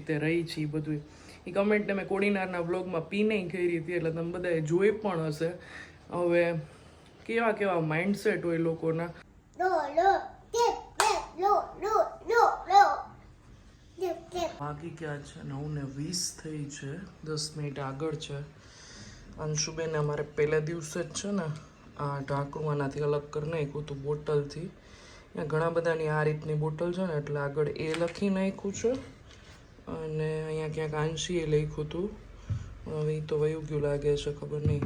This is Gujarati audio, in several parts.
રીતે રહી છે એ બધું એ કમેન્ટ મેં કોડીનારના વ્લોગમાં પીને કરી હતી એટલે તમે બધાએ જોઈ પણ હશે. હવે કેવા કેવા માઇન્ડસેટ હોય લોકોના. બાકી ક્યાં છે? નવ ને વીસ થઈ છે. દસ મિનિટ આગળ છે. અંશુબેન અમારે પહેલા દિવસે જ છે ને આ ઢાંકણું આનાથી અલગ કરી નાખ્યું હતું બોટલથી. ઘણા બધાની આ રીતની બોટલ છે ને એટલે આગળ એ લખી નાખ્યું છે. અને અહીંયા ક્યાંક આંશીએ લખ્યું હતું. હવે તો વયું ગયું લાગે છે ખબર નહીં.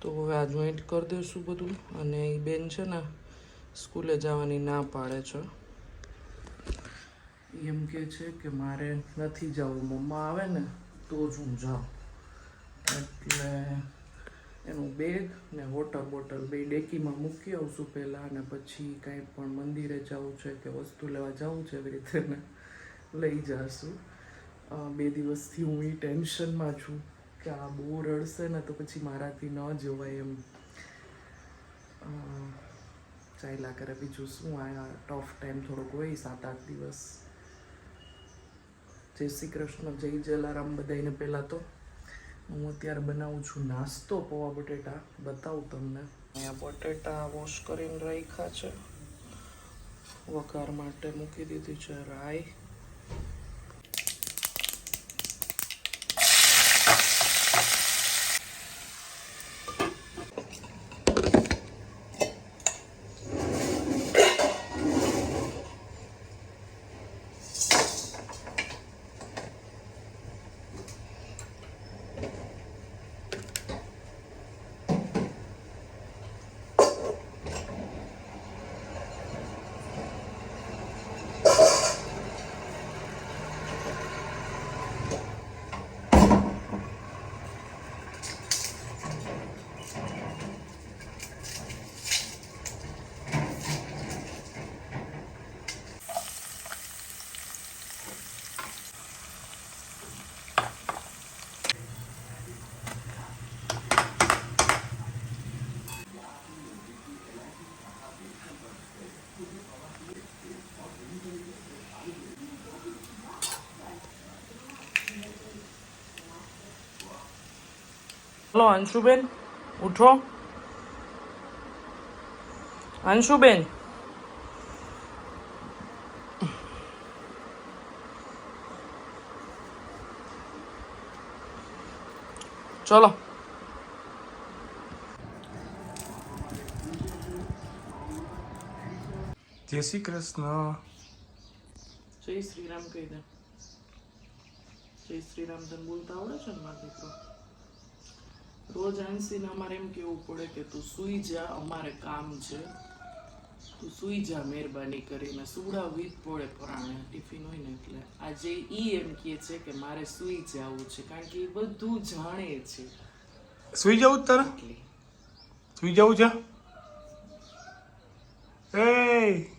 તો હવે આ જોઈન્ટ કરી દઈશું બધું. અને એ બેન છે ને, સ્કૂલે જવાની ના પાડે છે. એમ કે છે કે મારે નથી જવું. મમ્મા આવે ને, તો જ હું જાઉં. એટલે એનું બેગ ને વોટર બોટલ બે ડેકીમાં મૂકી આવશું પહેલાં. અને પછી કાંઈ પણ મંદિરે જવું છે કે વસ્તુ લેવા જવું છે એવી રીતે ને. લઈ જશું. બે દિવસથી હું એ ટેન્શનમાં છું કે આ બહુ રડશે ને તો પછી મારાથી ન જવાય એમ. ચાલ્યા કરે. બીજું શું? આ ટફ ટાઈમ થોડોક હોય સાત આઠ દિવસ. જય શ્રી કૃષ્ણ, જય જલારામ બધાને પહેલાં તો. હું અત્યારે બનાવું છું નાસ્તો, પૌવા બટેટા. બતાવું તમને. અહીંયા બટેટા વોશ કરીને રાખ્યા છે. વઘાર માટે મૂકી દીધી છે રાઈ. હલો અંશુબેન ઉઠો અંશુબેન ચલો જય શ્રી કૃષ્ણ જય શ્રી રામ કહી દે જય શ્રી રામ તને બોલતા આવડે છે ને મારો દીકરો રોજ આંસીને અમારે એમ કેવું પડે કે તું સૂઈ જા અમારે કામ છે. તું સૂઈ જા મહેરબાની કરીને. સુવડાવવી જ પડે પરાણે. ટિફિન હોય ને એટલે. આજે ઈ એમ કહે છે કે મારે સૂઈ જવું છે કારણ કે એ બધું જાણે છે. સુઈ જવું તારે? સુઈ જવું છે એ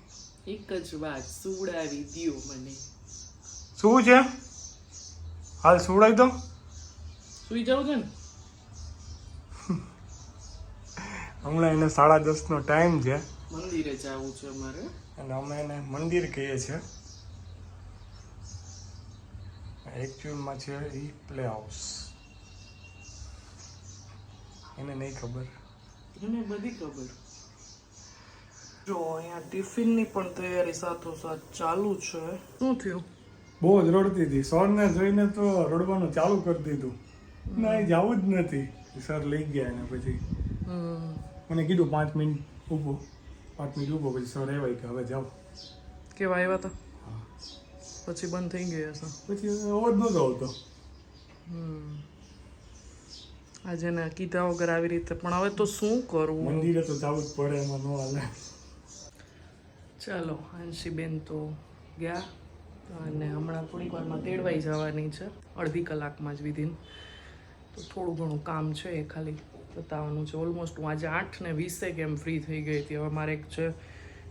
એક જ વાત સુવડાવી દ્યો મને. શું છે? હાલ સુવડાવી દો. સૂઈ જવું છે ને? હમણાં એને સાડા દસનો ટાઈમ છે. મંદિરે જવું છે અમારે. અને અમે એને મંદિર કહીએ છીએ. એકચ્યુઅલમાં છે એ પ્લે હાઉસ એને નહીં ખબર. એને બધી ખબર. જો અહીંયા ટિફિનની પણ તૈયારી સાથોસાથ ચાલુ છે. શું થયું? બહુ જ રડતી હતી. સરને જોઈને તો રડવાનું ચાલુ કરી દીધું. ના એ જવું જ નથી. સર લઈ ગયા એને પછી. હમ. મને કીધું પાંચ મિનિટ ઊભો. પાંચ મિનિટ ઊભો પછી સર એવાય કે હવે જાઓ. કેવા આવ્યા હતા પછી બંધ થઈ ગયા હશે. પછી અવાજ નહોતો આવતો આજે ને કીધા વગર આવી રીતે પણ હવે તો શું કરવું? મંદિરે તો જવું જ પડે એમાં ન હાલે. ચાલો અંશીબેન તો ગયા અને હમણાં થોડીક વારમાં તેડવાઈ જવાની છે અડધી કલાકમાં જ વિધિન તો થોડું ઘણું કામ છે એ ખાલી. બતાવવાનું છે. ઓલમોસ્ટ હું આજે આઠ ને વીસે કેમ ફ્રી થઈ ગઈ હતી. હવે મારે એક છે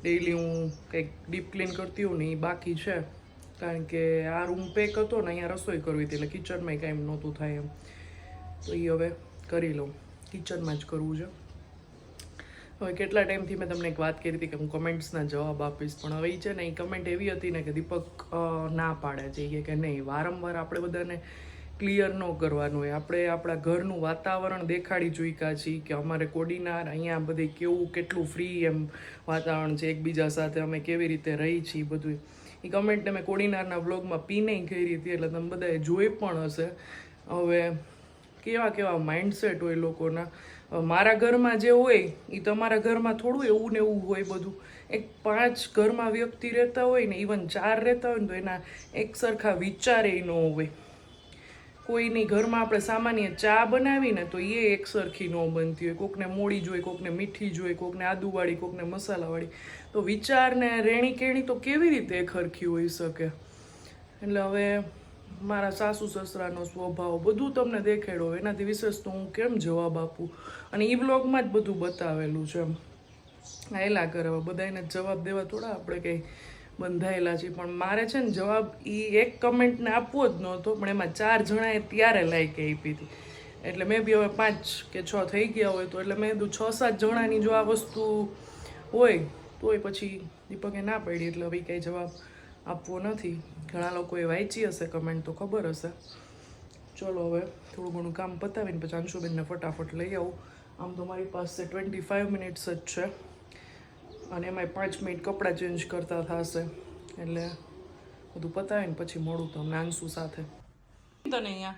ડેઈલી હું કંઈક ડીપ ક્લીન કરતી હોઉં ને એ બાકી છે. કારણ કે આ રૂમ પેક હતો ને અહીંયા રસોઈ કરવી હતી એટલે કિચનમાં કાંઈ નહોતું થાય એમ. તો એ હવે કરી લઉં. કિચનમાં જ કરવું છે. હવે કેટલા ટાઈમથી મેં તમને એક વાત કરી હતી કે હું કમેન્ટ્સના જવાબ આપીશ. પણ હવે એ છે ને એ કમેન્ટ એવી હતી ને કે દીપક ના પાડે છે. કે નહીં. વારંવાર આપણે બધાને ક્લિયર ન કરવાનું હોય. આપણે આપણા ઘરનું વાતાવરણ દેખાડી ચૂક્યા છીએ કે અમારે કોડીનાર અહીંયા બધે કેવું, કેટલું ફ્રી એમ વાતાવરણ છે એકબીજા સાથે, અમે કેવી રીતે રહી છીએ બધું. એ કમેન્ટને મેં કોડીનારના બ્લોગમાં પીને કરી હતી, એટલે તમે બધાએ જોઈ પણ હશે. હવે કેવા કેવા માઇન્ડસેટ હોય લોકોના. મારા ઘરમાં જે હોય એ તમારા ઘરમાં થોડું એવું ને એવું હોય બધું. એક પાંચ ઘરમાં વ્યક્તિ રહેતા હોય ને ઇવન ચાર રહેતા હોય ને, તો એના એક સરખા વિચારે ન હોય. કોઈની ઘરમાં આપણે સામાન્ય ચા બનાવીને તો એ એક સરખી ન બનતી હોય. કોકને મોડી જોઈએ કોકને મીઠી જોઈએ કોકને આદુવાળી, કોકને મસાલાવાળી. તો વિચારને રેણી કેણી તો કેવી રીતે સરખી હોઈ શકે? એટલે હવે મારા સાસુ સસરાનો સ્વભાવ બધું તમને દેખાડો એનાથી વિશેષ તો હું કેમ જવાબ આપું? અને એ બ્લોગમાં જ બધું બતાવેલું છે. એમ. એલા કરે હવે બધાને જવાબ દેવા થોડા આપણે કંઈ બંધાયેલા છે. પણ મારે છે ને જવાબ એ એક કમેન્ટને આપવો જ નહોતો, પણ એમાં ચાર જણાએ ત્યારે લાઈક આપી હતી. એટલે મેં બી હવે પાંચ કે છ થઈ ગયા હોય તો, એટલે મેં કીધું છ સાત જણાની જો આ વસ્તુ હોય, તોય પછી દીપકે ના પાડી, એટલે હવે કંઈ જવાબ આપવો નથી. ઘણા લોકોએ વાંચી હશે કમેન્ટ તો ખબર હશે. ચલો હવે થોડું ઘણું કામ પતાવીને પછી અંશુબેનને ફટાફટ લઈ આવું. આમ તો મારી પાસે ટ્વેન્ટી ફાઇવ મિનિટ્સ જ છે. અને એમાંય પાંચ મિનિટ કપડાં ચેન્જ કરતા થશે. એટલે બધું પતાવીને પછી મળું તમને અંશુ સાથે. તને અહીંયા.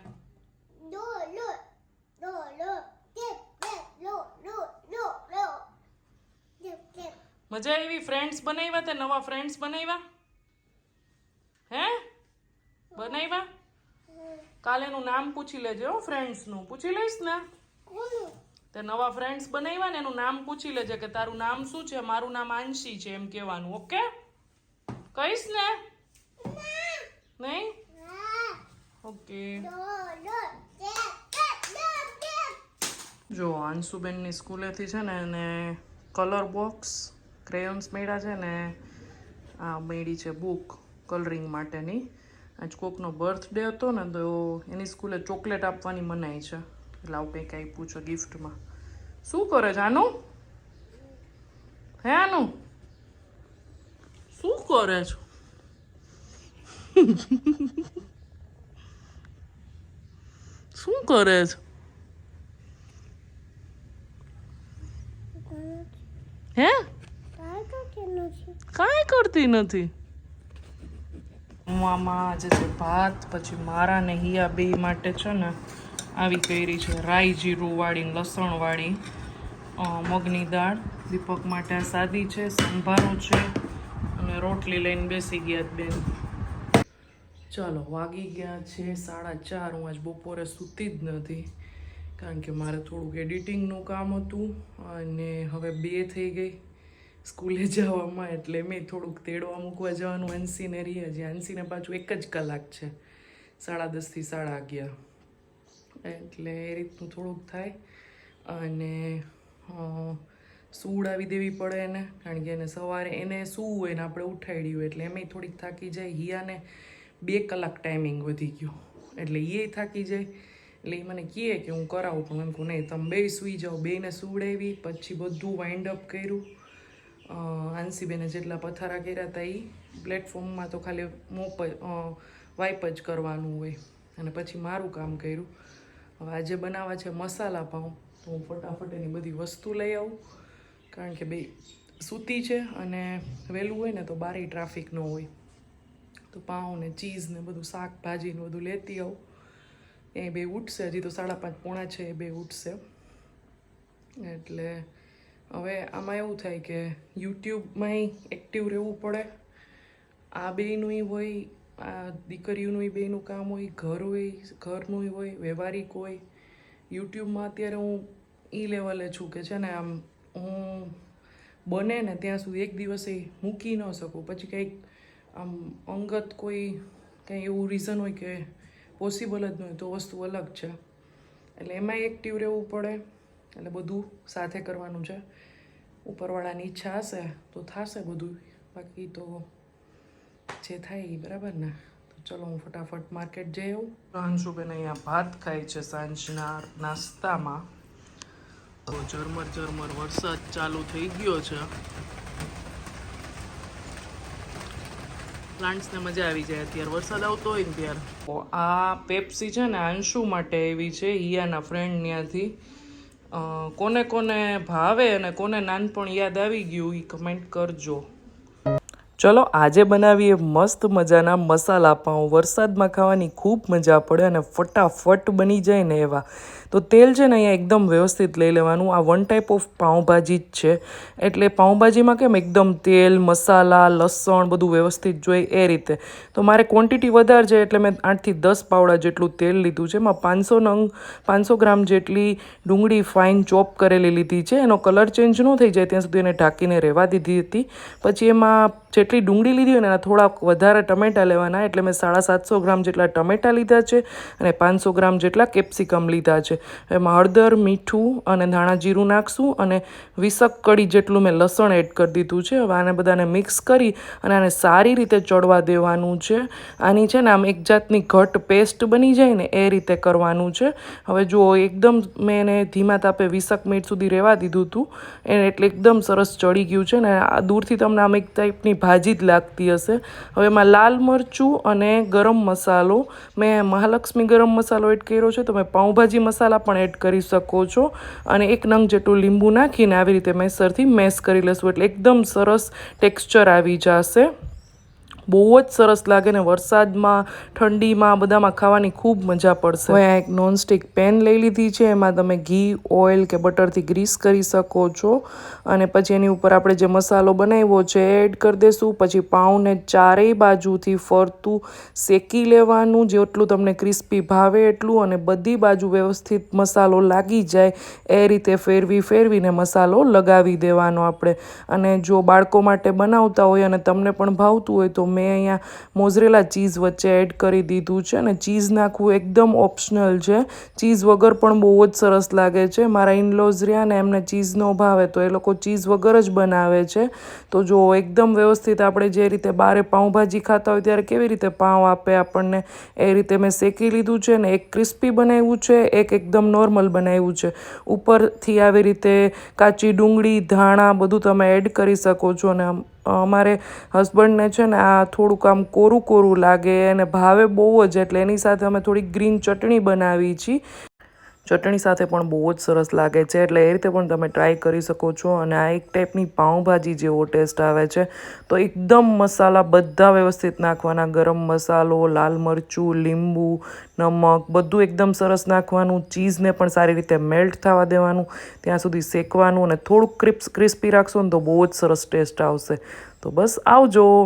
મજા આવી? ફ્રેન્ડ્સ બનાવ્યા તે? નવા ફ્રેન્ડ્સ બનાવ્યા? હે? બનાવ્યા? કાલે નું નામ પૂછી લેજે હો ફ્રેન્ડ્સનું પૂછી લઈશ ને? તે નવા ફ્રેન્ડ્સ બનાવ્યા ને એનું નામ પૂછી લેજે કે તારું નામ શું છે? મારું નામ આંશી છે એમ કહેવાનું, ઓકે? કહીશ ને? નહીં? ઓકે. જો અંશુબેનની સ્કૂલેથી છે ને એને કલર બોક્સ ક્રેયોન્સ મેળા છે ને, આ મેળી છે બુક કલરિંગ માટેની. આજ કોકનો બર્થડે હતો ને, તો એની સ્કૂલે ચોકલેટ આપવાની મનાઈ છે. એટલે આવું કંઈક આપ્યું છે ગિફ્ટમાં શું કરે છે, આનું? હે, આનું? શું કરે છો? શું કરે છે? હે? કાંઈ કરતી નથી. મામા, આજે છે ભાત, પછી મારા ને હિયા બે માટે છે ને આવી કરી છે. રાઈ જીરું વાળી, લસણ વાળી મગની દાળ. દીપક માટે આ સાદી છે, સંભારો છે અને રોટલી લઈને બેસી ગયા બેન. ચાલો, વાગી ગયા છે સાડા ચાર. હું આજ બપોરે સૂતી જ નથી કારણ કે મારે થોડુંક એડિટિંગનું કામ હતું અને હવે બે થઈ ગઈ સ્કૂલે જવામાં એટલે મેં થોડુંક તેડવા મૂકવા જવાનું. એનસીને રહ્યા હજી એનસીને પાછું એક જ કલાક છે. સાડા દસથી સાડા અગિયાર. એટલે એ રીતનું થોડુંક થાય. અને સૂડ સુવડાવી દેવી પડે એને, કારણ કે એને સવારે એને સૂવું એને આપણે ઉઠાડ્યું એટલે એમાંય થોડીક થાકી જાય. હિયાને બે કલાક ટાઈમિંગ વધી ગયો. એટલે એ થાકી જાય. એટલે એ મને કહે કે હું કરાવું, પણ એમ કહું, નહીં, તમે બે સૂઈ જાઓ. બેને સુવડાવી, પછી બધું વાઇન્ડ અપ કર્યું. આંસીબેને જેટલા પથારા કર્યા હતા એ પ્લેટફોર્મમાં તો ખાલી મોપ વાઇપ જ કરવાનું હોય. અને પછી મારું કામ કર્યું. હવે આજે બનાવવા છે મસાલા પાઉં, તો હું ફટાફટ એની બધી વસ્તુ લઈ આવું. કારણ કે બે સૂતી છે અને વહેલું હોય ને તો બારે ટ્રાફિક ન હોય. તો પાઉં ને ચીઝ ને બધું શાકભાજી ને બધું લેતી આવું. એ બે ઉઠશે, હજી તો સાડા પાંચ પોણા છે, એ બે ઉઠશે. એટલે હવે આમાં એવું થાય કે યુટ્યુબમાંય એક્ટિવ રહેવું પડે. આ બેયનું હોય આ દીકરીઓનું બેનું કામ હોય, ઘર હોય, ઘરનું હોય, વ્યવહારિક હોય. યુટ્યુબમાં અત્યારે હું એ લેવલે છું કે છે ને આમ હું બને ને ત્યાં સુધી એક દિવસે મૂકી ન શકું. પછી કંઈક આમ અંગત કોઈ કંઈ એવું રીઝન હોય કે પોસિબલ જ ન હોય તો વસ્તુ અલગ છે. એટલે એમાંય એક્ટિવ રહેવું પડે. એટલે બધું સાથે કરવાનું છે. ઉપરવાળાની ઈચ્છા હશે તો થશે બધું. બાકી તો જે થાય એ બરાબર ને? ચલો હું ફટાફટ માર્કેટ જઈ આવું. અંશુબેન અહીંયા ભાત ખાય છે સાંજના નાસ્તામાં. તો ઝરમર ઝરમર વરસાદ ચાલુ થઈ ગયો છે. પ્લાન્ટ્સને મજા આવી જાય અત્યારે. વરસાદ આવતો હોય ને ત્યારે. આ પેપ્સી છે ને અંશુ માટે એવી છે, હિયાના ફ્રેન્ડ ત્યાંથી કોને કોને ભાવે અને કોને નાનપણ યાદ આવી ગયું એ કમેન્ટ કરજો. ચલો આજે બનાવીએ મસ્ત મજાના મસાલા પાઉં. વરસાદમાં ખાવાની ખૂબ મજા પડે અને ફટાફટ બની જાય ને એવા. તો તેલ છે ને અહીંયા એકદમ વ્યવસ્થિત લઈ લેવાનું. આ વન ટાઈપ ઓફ પાઉંભાજી જ છે. એટલે પાઉંભાજીમાં કેમ એકદમ તેલ, મસાલા, લસણ બધું વ્યવસ્થિત જોઈએ એ રીતે. તો મારે ક્વોન્ટિટી વધારે છે એટલે મેં આઠથી દસ પાવડા જેટલું તેલ લીધું છે. એમાં પાંચસો નંગ, પાંચસો ગ્રામ જેટલી ડુંગળી ફાઇન ચોપ કરેલી લીધી છે. એનો કલર ચેન્જ ન થઈ જાય ત્યાં સુધી એને ઢાંકીને રહેવા દીધી હતી. પછી એમાં જેટલી ડુંગળી લીધી હોય ને એના થોડાક વધારે ટમેટાં લેવાના. એટલે મેં સાડા સાતસો ગ્રામ જેટલા ટમેટાં લીધા છે અને પાંચસો ગ્રામ જેટલા કેપ્સિકમ લીધા છે. એમાં હળદર, મીઠું અને ધાણા જીરું નાખશું અને વીસક કડી જેટલું મેં લસણ એડ કરી દીધું છે. હવે આને બધાને મિક્સ કરી અને આને સારી રીતે ચડવા દેવાનું છે. આની છે ને આમ એક જાતની ઘટ પેસ્ટ બની જાય ને એ રીતે કરવાનું છે. હવે જુઓ, એકદમ મેં એને ધીમા તાપે વીસક મિનિટ સુધી રહેવા દીધું હતું. એને એટલે એકદમ સરસ ચડી ગયું છે ને આ દૂરથી તમને આમ એક ટાઈપની ભાજી જ લાગતી હશે. હવે એમાં લાલ મરચું અને ગરમ મસાલો. મેં મહાલક્ષ્મી ગરમ મસાલો એડ કર્યો છે. તમે પાઉંભાજી મસાલા પણ એડ કરી શકો છો. અને એક નંગ જેટલું લીંબુ નાખીને આવી રીતે મેસરથી મેસ કરી લેશું એટલે એકદમ સરસ ટેક્સચર આવી જશે. બહુ જ સરસ લાગે ને વરસાદમાં, ઠંડીમાં, બધામાં ખાવાની ખૂબ મજા પડશે. હવે એક નોનસ્ટિક પેન લઈ લીધી છે, એમાં તમે ઘી ઓઇલ કે બટરથી ગ્રીસ કરી શકો છો. અને પછી એની ઉપર આપણે જે મસાલો બનાવ્યો છે એડ કરી દઈશું પછી પાઉંને ચારેય બાજુથી ફરતું શેકી લેવાનું, જેટલું તમને ક્રિસ્પી ભાવે એટલું, અને બધી બાજુ વ્યવસ્થિત મસાલો લાગી જાય, એ રીતે ફેરવી ફેરવીને મસાલો લગાવી દેવાનો આપણે. અને જો બાળકો માટે બનાવતા હોય અને તમને પણ ભાવતું હોય તો મેં અહીંયા મોઝરેલા ચીઝ વચ્ચે એડ કરી દીધું છે અને ચીઝ નાખવું એકદમ ઓપ્શનલ છે. ચીઝ વગર પણ બહુ જ સરસ લાગે છે. મારા ઇનલોઝ રહ્યા ને એમને ચીઝનો ભાવે તો એ લોકો ચીઝ વગર જ બનાવે છે. તો જો એકદમ વ્યવસ્થિત આપણે જે રીતે બારે પાઉંભાજી ખાતા હોય ત્યારે કેવી રીતે પાઉં આપે આપણને? એ રીતે મેં શેકી લીધું છે ને એક ક્રિસ્પી બનાવ્યું છે, એક એકદમ નોર્મલ બનાવ્યું છે. ઉપરથી આવી રીતે કાચી ડુંગળી, ધાણા બધું તમે એડ કરી શકો છો આમ અમારે હસબન્ડને છે ને આ થોડુંક આમ કોરું કોરું લાગે અને ભાવે બહુ જ, એટલે એની સાથે અમે થોડીક ગ્રીન ચટણી બનાવી છીએ ચટણી સાથે પણ બહુ જ સરસ લાગે છે. એટલે એ રીતે પણ તમે ટ્રાય કરી શકો છો અને આ એક ટાઈપની પાઉંભાજી જેવો ટેસ્ટ આવે છે. તો એકદમ મસાલા બધા વ્યવસ્થિત નાખવાના. ગરમ મસાલો, લાલ મરચું, લીંબુ, નમક બધું એકદમ સરસ નાખવાનું. ચીઝને પણ સારી રીતે મેલ્ટ થવા દેવાનું. ત્યાં સુધી શેકવાનું અને થોડુંક ક્રિપ્સ ક્રિસ્પી રાખશો ને તો બહુ જ સરસ ટેસ્ટ આવશે. તો બસ આવજો.